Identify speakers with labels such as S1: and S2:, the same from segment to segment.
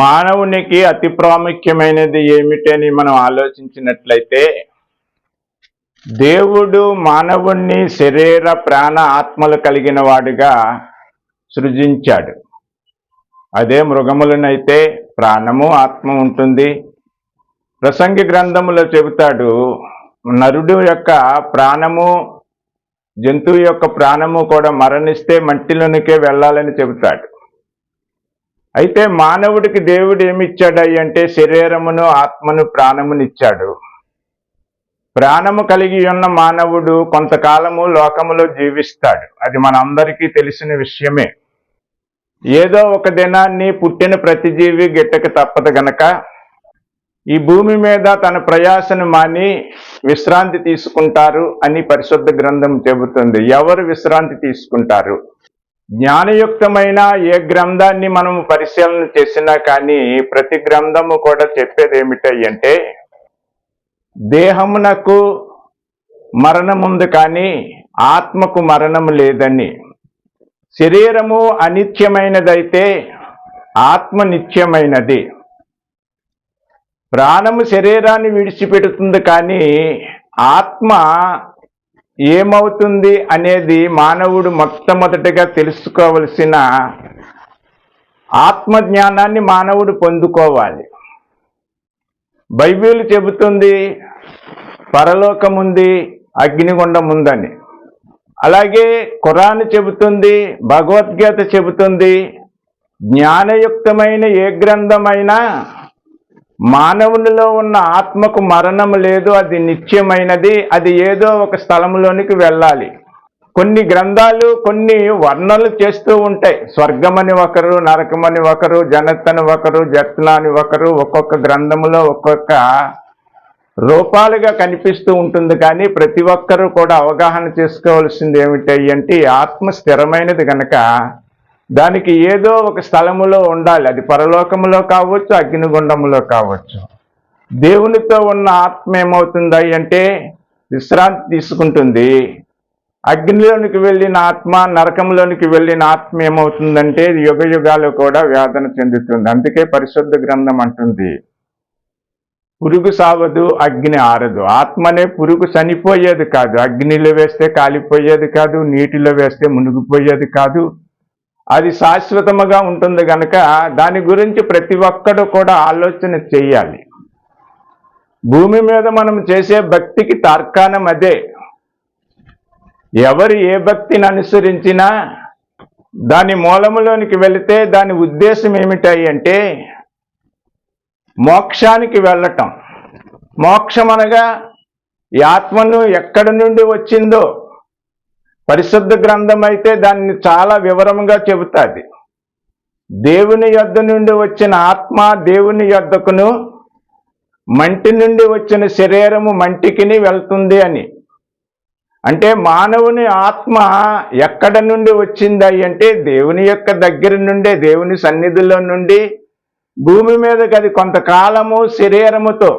S1: మానవునికి అతి ప్రాముఖ్యమైనది ఏమిటని మనం ఆలోచించినట్లయితే దేవుడు మానవుణ్ణి శరీర ప్రాణ ఆత్మలు కలిగిన వాడుగా సృజించాడు. అదే మృగములనైతే ప్రాణము ఆత్మ ఉంటుంది. ప్రసంగి గ్రంథములో చెబుతాడు నరుడు యొక్క ప్రాణము జంతువు యొక్క ప్రాణము కూడా మరణిస్తే మట్టిలోనికే వెళ్ళాలని చెబుతాడు. అయితే మానవుడికి దేవుడు ఏమిచ్చాడయ్య అంటే శరీరమును ఆత్మను ప్రాణమునిచ్చాడు ప్రాణము కలిగి ఉన్న మానవుడు కొంతకాలము లోకములో జీవిస్తాడు. అది మనందరికీ తెలిసిన విషయమే. ఏదో ఒక దినాన్ని పుట్టిన ప్రతి జీవి గిట్టక తప్పదు గనక ఈ భూమి మీద తన ప్రయాసను మాని విశ్రాంతి తీసుకుంటారు అని పరిశుద్ధ గ్రంథం చెబుతుంది. ఎవరు విశ్రాంతి తీసుకుంటారు? జ్ఞానయుక్తమైన ఏ గ్రంథాన్ని మనం పరిశీలన చేసినా కానీ ప్రతి గ్రంథము కూడా చెప్పేది ఏమిటంటే దేహమునకు మరణముంది కానీ ఆత్మకు మరణము లేదని. శరీరము అనిత్యమైనదైతే ఆత్మ నిత్యమైనది. ప్రాణము శరీరాన్ని విడిచిపెడుతుంది కానీ ఆత్మ ఏమవుతుంది అనేది మానవుడు మొట్టమొదటిగా తెలుసుకోవలసిన ఆత్మజ్ఞానాన్ని మానవుడు పొందుకోవాలి. బైబిల్ చెబుతుంది పరలోకం ఉంది అగ్నిగుండం ఉందని అలాగే ఖురాన్ చెబుతుంది భగవద్గీత చెబుతుంది జ్ఞానయుక్తమైన ఏ గ్రంథమైనా మానవునిలో ఉన్న ఆత్మకు మరణం లేదు అది నిత్యమైనది అది ఏదో ఒక స్థలంలోనికి వెళ్ళాలి. కొన్ని గ్రంథాలు కొన్ని వర్ణనలు చేస్తూ ఉంటాయి. స్వర్గమని ఒకరు నరకమని ఒకరు జనతని ఒకరు జత్న ఒకరు ఒక్కొక్క గ్రంథములో ఒక్కొక్క రూపాలుగా కనిపిస్తూ ఉంటుంది. కానీ ప్రతి ఒక్కరూ కూడా అవగాహన చేసుకోవాల్సింది ఏమిటి అంటే ఆత్మ స్థిరమైనది గనక దానికి ఏదో ఒక స్థలములో ఉండాలి. అది పరలోకములో కావచ్చు అగ్నిగుండములో కావచ్చు. దేవునితో ఉన్న ఆత్మ ఏమవుతుంది అంటే విశ్రాంతి తీసుకుంటుంది. అగ్నిలోనికి వెళ్ళిన ఆత్మ నరకంలోనికి వెళ్ళిన ఆత్మ ఏమవుతుందంటే యుగ యుగాలు కూడా వేదన చెందుతుంది. అందుకే పరిశుద్ధ గ్రంథం అంటుంది పురుగు సావదు అగ్ని ఆరదు. ఆత్మనే పురుగు చనిపోయేది కాదు. అగ్నిలో వేస్తే కాలిపోయేది కాదు నీటిలో వేస్తే మునిగిపోయేది కాదు. అది శాశ్వతముగా ఉంటుంది కనుక దాని గురించి ప్రతి ఒక్కడు కూడా ఆలోచన చెయ్యాలి భూమి మీద మనం చేసే భక్తికి తార్కాణం అదే. ఎవరు ఏ భక్తిని అనుసరించినా దాని మూలములోనికి వెళితే దాని ఉద్దేశం ఏమిటాయి అంటే మోక్షానికి వెళ్ళటం. మోక్షం అనగా ఈ ఆత్మను ఎక్కడి నుండి వచ్చిందో పరిశుద్ధ గ్రంథం అయితే దాన్ని చాలా వివరంగా చెబుతుంది. దేవుని యొద్ద నుండి వచ్చిన ఆత్మ దేవుని యొద్దకును మంటి నుండి వచ్చిన శరీరము మంటికిని వెళ్తుంది అని. అంటే మానవుని ఆత్మ ఎక్కడ నుండి వచ్చింది అంటే దేవుని యొక్క దగ్గర నుండే దేవుని సన్నిధిలో నుండి భూమి మీదకి అది కొంతకాలము శరీరముతో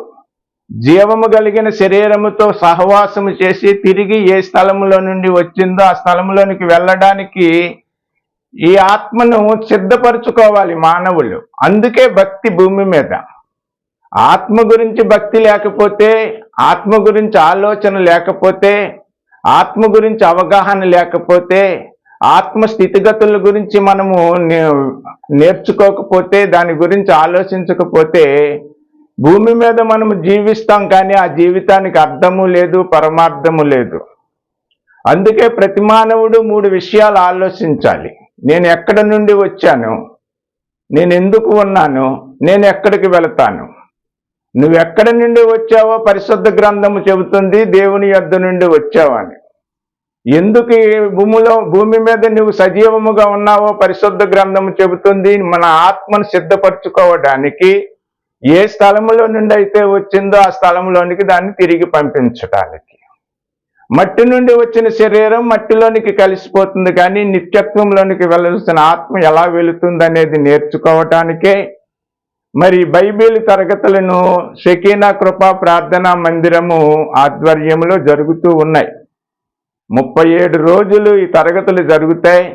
S1: జీవము కలిగిన శరీరముతో సహవాసము చేసి తిరిగి ఏ స్థలములో నుండి వచ్చిందో ఆ స్థలంలోనికి వెళ్ళడానికి ఈ ఆత్మను సిద్ధపరచుకోవాలి మానవులు. అందుకే భక్తి భూమి మీద. ఆత్మ గురించి భక్తి లేకపోతే ఆత్మ గురించి ఆలోచన లేకపోతే ఆత్మ గురించి అవగాహన లేకపోతే ఆత్మ స్థితిగతుల గురించి మనము నేర్చుకోకపోతే దాని గురించి ఆలోచించకపోతే భూమి మీద మనం జీవిస్తాం కానీ ఆ జీవితానికి అర్థము లేదు పరమార్థము లేదు. అందుకే ప్రతి మానవుడు మూడు విషయాలు ఆలోచించాలి. నేను ఎక్కడ నుండి వచ్చాను? నేను ఎందుకు ఉన్నాను? నేను ఎక్కడికి వెళతాను? నువ్వు ఎక్కడి నుండి వచ్చావో పరిశుద్ధ గ్రంథము చెబుతుంది దేవుని యొద్ద నుండి వచ్చావని ఎందుకు ఈ భూమిలో భూమి మీద నువ్వు సజీవముగా ఉన్నావో పరిశుద్ధ గ్రంథము చెబుతుంది మన ఆత్మను సిద్ధపరచుకోవడానికి ఏ స్థలములో నుండి అయితే వచ్చిందో ఆ స్థలంలోనికి దాన్ని తిరిగి పంపించటానికి. మట్టి నుండి వచ్చిన శరీరం మట్టిలోనికి కలిసిపోతుంది కానీ నిత్యత్వంలోనికి వెళ్ళాల్సిన ఆత్మ ఎలా వెళుతుంది అనేది నేర్చుకోవటానికే. మరి బైబిల్ తరగతులను షకీనా కృపా ప్రార్థనా మందిరము ఆధ్వర్యంలో జరుగుతూ ఉన్నాయి. ముప్పై ఏడు రోజులు ఈ తరగతులు జరుగుతాయి.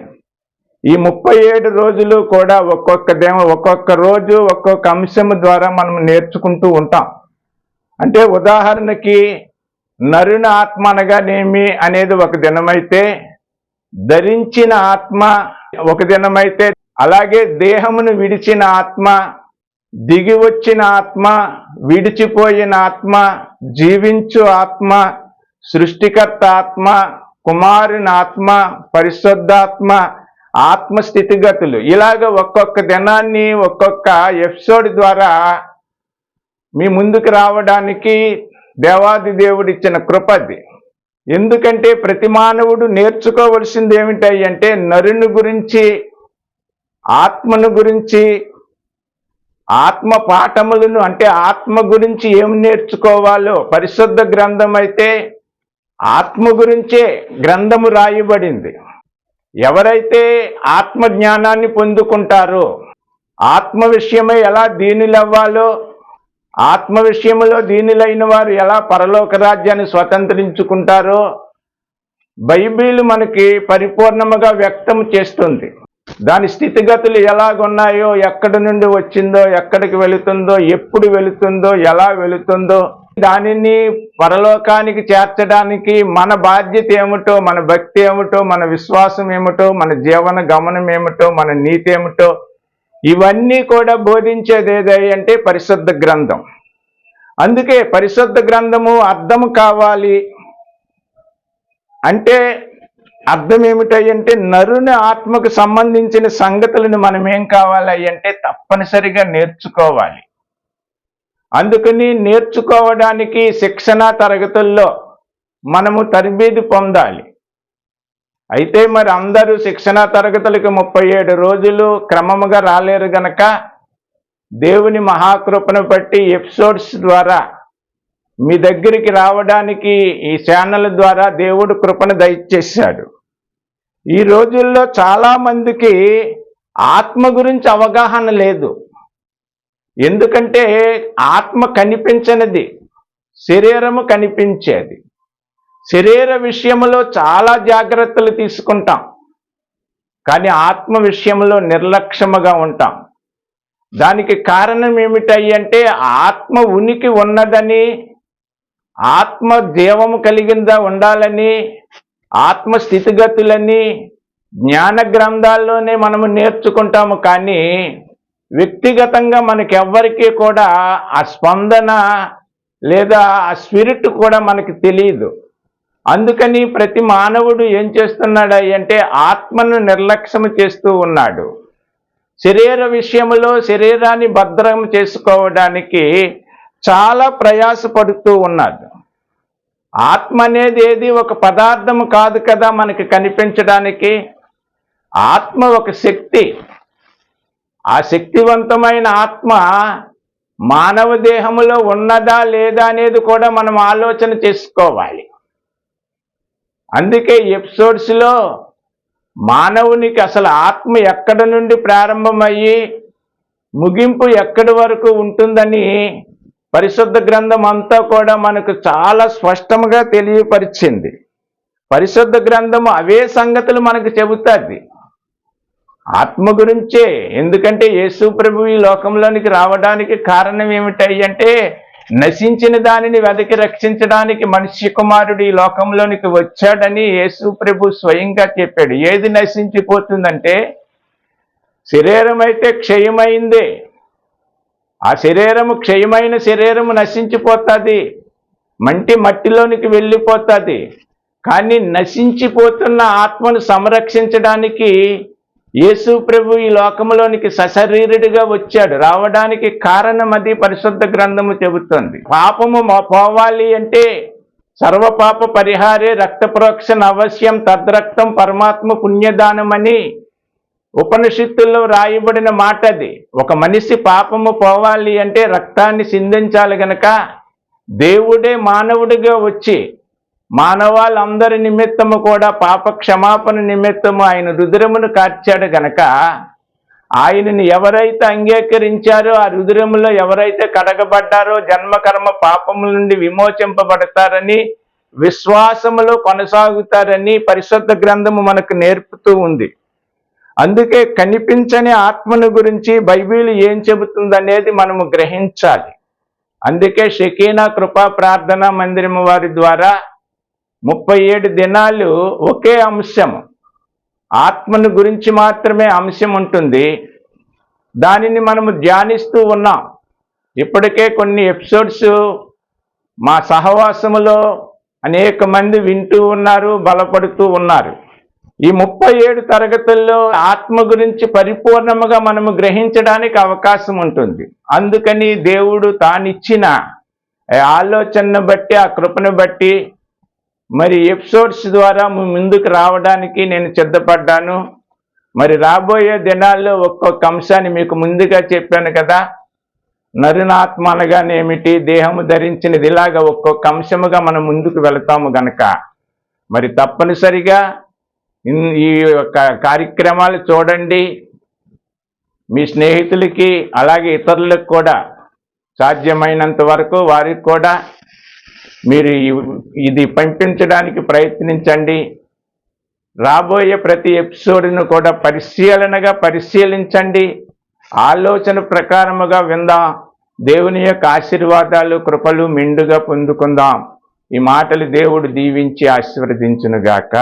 S1: ఈ ముప్పై ఏడు రోజులు కూడా ఒక్కొక్క దేవ ఒక్కొక్క రోజు ఒక్కొక్క అంశం ద్వారా మనం నేర్చుకుంటూ ఉంటాం. అంటే ఉదాహరణకి నరుని ఆత్మ అనగానేమి అనేది ఒక దినమైతే ధరించిన ఆత్మ ఒక దినమైతే అలాగే దేహమును విడిచిన ఆత్మ దిగి వచ్చిన ఆత్మ విడిచిపోయిన ఆత్మ జీవించు ఆత్మ సృష్టికర్త ఆత్మ కుమారుని ఆత్మ పరిశుద్ధాత్మ ఆత్మ స్థితిగతులు ఇలాగ ఒక్కొక్క దినాన్ని ఒక్కొక్క ఎపిసోడ్ ద్వారా మీ ముందుకు రావడానికి దేవాది దేవుడు ఇచ్చిన కృపది ఎందుకంటే ప్రతి మానవుడు నేర్చుకోవలసింది ఏమిటాయి అంటే నరుని గురించి ఆత్మను గురించి ఆత్మ పాఠములను అంటే ఆత్మ గురించి ఏం నేర్చుకోవాలో పరిశుద్ధ గ్రంథం అయితే ఆత్మ గురించే గ్రంథము రాయబడింది. ఎవరైతే ఆత్మజ్ఞానాన్ని పొందుకుంటారో ఆత్మ విషయమై ఎలా దీనులవ్వాలో ఆత్మ విషయములో దీనిలైన వారు ఎలా పరలోక రాజ్యాన్ని స్వతంత్రించుకుంటారో బైబిల్ మనకి పరిపూర్ణముగా వ్యక్తం చేస్తుంది. దాని స్థితిగతులు ఎలాగున్నాయో ఎక్కడి నుండి వచ్చిందో ఎక్కడికి వెళుతుందో ఎప్పుడు వెళుతుందో ఎలా వెళుతుందో దానిని పరలోకానికి చేర్చడానికి మన బాధ్యత ఏమిటో మన భక్తి ఏమిటో మన విశ్వాసం ఏమిటో మన జీవన గమనం ఏమిటో మన నీతి ఏమిటో ఇవన్నీ కూడా బోధించేది ఏదై అంటే పరిశుద్ధ గ్రంథం. అందుకే పరిశుద్ధ గ్రంథము అర్థం కావాలి అంటే అర్థం ఏమిటంటే నరుని ఆత్మకు సంబంధించిన సంగతులను మనం ఏం కావాలి అంటే తప్పనిసరిగా నేర్చుకోవాలి. అందుకని నేర్చుకోవడానికి శిక్షణ తరగతుల్లో మనము తరబేది పొందాలి. అయితే మరి అందరూ శిక్షణ తరగతులకు ముప్పై ఏడు రోజులు క్రమముగా రాలేరు గనక దేవుని మహాకృపను బట్టి ఎపిసోడ్స్ ద్వారా మీ దగ్గరికి రావడానికి ఈ ఛానల్ ద్వారా దేవుడు కృపను దయచేశాడు. ఈ రోజుల్లో చాలామందికి ఆత్మ గురించి అవగాహన లేదు. ఎందుకంటే ఆత్మ కనిపించనిది శరీరము కనిపించేది. శరీర విషయంలో చాలా జాగ్రత్తలు తీసుకుంటాం కానీ ఆత్మ విషయంలో నిర్లక్ష్యముగా ఉంటాం. దానికి కారణం ఏమిటంటే ఆత్మ ఉనికి ఉన్నదని ఆత్మ జీవము కలిగిందా ఉండాలని ఆత్మ స్థితిగతులని జ్ఞాన గ్రంథాల్లోనే మనము నేర్చుకుంటాము కానీ వ్యక్తిగతంగా మనకెవ్వరికీ కూడా ఆ స్పందన లేదా ఆ స్పిరిట్ కూడా మనకి తెలియదు అందుకని ప్రతి మానవుడు ఏం చేస్తున్నాడు అంటే ఆత్మను నిర్లక్ష్యం చేస్తూ ఉన్నాడు. శరీర విషయంలో శరీరాన్ని భద్రం చేసుకోవడానికి చాలా ప్రయాసపడుతూ ఉన్నాడు. ఆత్మ అనేది ఏది? ఒక పదార్థం కాదు కదా మనకి కనిపించడానికి. ఆత్మ ఒక శక్తి. ఆ శక్తివంతమైన ఆత్మ మానవ దేహములో ఉన్నదా లేదా అనేది కూడా మనం ఆలోచన చేసుకోవాలి. అందుకే ఎపిసోడ్స్లో మానవునికి అసలు ఆత్మ ఎక్కడ నుండి ప్రారంభమయ్యి ముగింపు ఎక్కడి వరకు ఉంటుందని పరిశుద్ధ గ్రంథం అంతా కూడా మనకు చాలా స్పష్టంగా తెలియపరిచింది. పరిశుద్ధ గ్రంథము అవే సంగతులు మనకు చెబుతుంది. ఆత్మ గురించే. ఎందుకంటే యేసు ప్రభు ఈ లోకంలోనికి రావడానికి కారణం ఏమిటాయి అంటే నశించిన దానిని వెదకి రక్షించడానికి మనిషి కుమారుడు ఈ లోకంలోనికి వచ్చాడని యేసు ప్రభు స్వయంగా చెప్పాడు. ఏది నశించిపోతుందంటే శరీరం అయితే క్షయమైందే. ఆ శరీరము క్షయమైన శరీరము నశించిపోతుంది. మంటి మట్టిలోనికి వెళ్ళిపోతుంది. కానీ నశించిపోతున్న ఆత్మను సంరక్షించడానికి యేసు ప్రభు ఈ లోకంలోనికి సశరీరుడిగా వచ్చాడు. రావడానికి కారణం అది పరిశుద్ధ గ్రంథము చెబుతోంది. పాపము పోవాలి అంటే సర్వపాప పరిహారే రక్త ప్రోక్షణ అవశ్యం తద్రక్తం పరమాత్మ పుణ్యదానమని ఉపనిషత్తుల్లో రాయబడిన మాట అది. ఒక మనిషి పాపము పోవాలి అంటే రక్తాన్ని సిందించాలి గనక దేవుడే మానవుడిగా వచ్చి మానవాళ్ళందరి నిమిత్తము కూడా పాప క్షమాపణ నిమిత్తము ఆయన రుద్రమును కార్చాడు గనక ఆయనని ఎవరైతే అంగీకరించారో ఆ రుద్రములో ఎవరైతే కడగబడ్డారో జన్మకర్మ పాపముల నుండి విమోచింపబడతారని విశ్వాసములో కొనసాగుతారని పరిశుద్ధ గ్రంథము మనకు నేర్పుతూ ఉంది. అందుకే కనిపించని ఆత్మను గురించి బైబిల్ ఏం చెబుతుందనేది మనము గ్రహించాలి. అందుకే షకీనా కృపా ప్రార్థనా మందిరం వారి ద్వారా ముప్పై ఏడు దినాలు ఒకే అంశం. ఆత్మను గురించి మాత్రమే అంశం ఉంటుంది. దానిని మనము ధ్యానిస్తూ ఉన్నాం. ఇప్పటికే కొన్ని ఎపిసోడ్స్ మా సహవాసములో అనేక మంది వింటూ ఉన్నారు బలపడుతూ ఉన్నారు. ఈ ముప్పై ఏడు తరగతుల్లో ఆత్మ గురించి పరిపూర్ణముగా మనము గ్రహించడానికి అవకాశం ఉంటుంది. అందుకని దేవుడు తానిచ్చిన ఆలోచనను బట్టి ఆ కృపను బట్టి మరి ఎపిసోడ్స్ ద్వారా ముందుకు రావడానికి నేను సిద్ధపడ్డాను. మరి రాబోయే దినాల్లో ఒక్కొక్క అంశాన్ని మీకు ముందుగా చెప్పాను కదా. నరునాత్మ అనగానేమిటి దేహము ధరించినది ఇలాగా ఒక్కొక్క అంశముగా మనం ముందుకు వెళతాము గనక. మరి తప్పనిసరిగా ఈ యొక్క కార్యక్రమాలు చూడండి. మీ స్నేహితులకి అలాగే ఇతరులకు కూడా సాధ్యమైనంత వరకు వారికి కూడా మీరు ఇది పంపించడానికి ప్రయత్నించండి. రాబోయే ప్రతి ఎపిసోడ్ను కూడా పరిశీలనగా పరిశీలించండి. ఆలోచన ప్రకారముగా విందాం. దేవుని యొక్క ఆశీర్వాదాలు కృపలు మెండుగా పొందుకుందాం. ఈ మాటలు దేవుడు దీవించి ఆశీర్వదించునుగాక.